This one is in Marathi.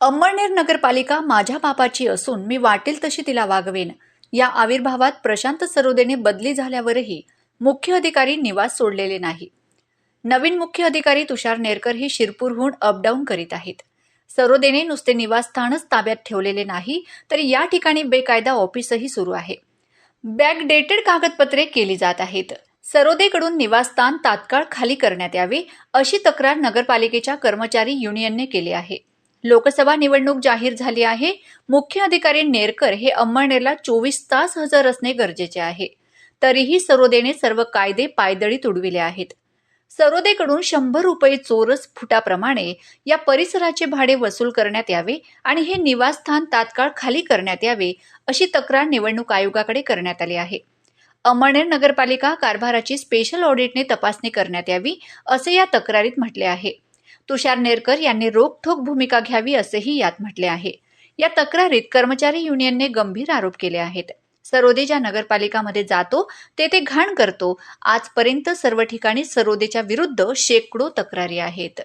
अंमळनेर नगरपालिका माझ्या बापाची असून मी वाटेल तशी तिला वागवेन. या आविर्भावात प्रशांत सरोदेने बदली झाल्यावरही मुख्य अधिकारी निवास सोडलेले नाही. नवीन मुख्य अधिकारी तुषार नेरकर हे शिरपूरहून अपडाऊन करीत आहेत. सरोदेने नुसते निवासस्थानच ताब्यात ठेवलेले नाही तर या ठिकाणी बेकायदा ऑफिसही सुरू आहे. बॅकडेटेड कागदपत्रे केली जात आहेत. सरोदेकडून निवासस्थान तात्काळ खाली करण्यात यावे अशी तक्रार नगरपालिकेच्या कर्मचारी युनियनने केली आहे. लोकसभा निवडणूक जाहीर झाली आहे. मुख्य अधिकारी नेरकर हे अंमळनेरला चोवीस तास हजर असणे गरजेचे आहे. तरीही सरोदेने सर्व कायदे पायदळी तुडविले आहेत. सरोदेकडून शंभर रुपये चोरस फुटाप्रमाणे या परिसराचे भाडे वसूल करण्यात यावे आणि हे निवासस्थान तात्काळ खाली करण्यात यावे अशी तक्रार निवडणूक आयोगाकडे करण्यात आली आहे. अमळनेर नगरपालिका कारभाराची स्पेशल ऑडिटने तपासणी करण्यात यावी असे या तक्रारीत म्हटले आहे. तुषार नेरकर यांनी रोखठोक भूमिका घ्यावी असेही यात म्हटले आहे. या तक्रारीत कर्मचारी युनियनने गंभीर आरोप केले आहेत. सरोदेच्या नगरपालिकामध्ये जातो तेथे घाण करतो. आजपर्यंत सर्व ठिकाणी सरोदेच्या विरुद्ध शेकडो तक्रारी आहेत.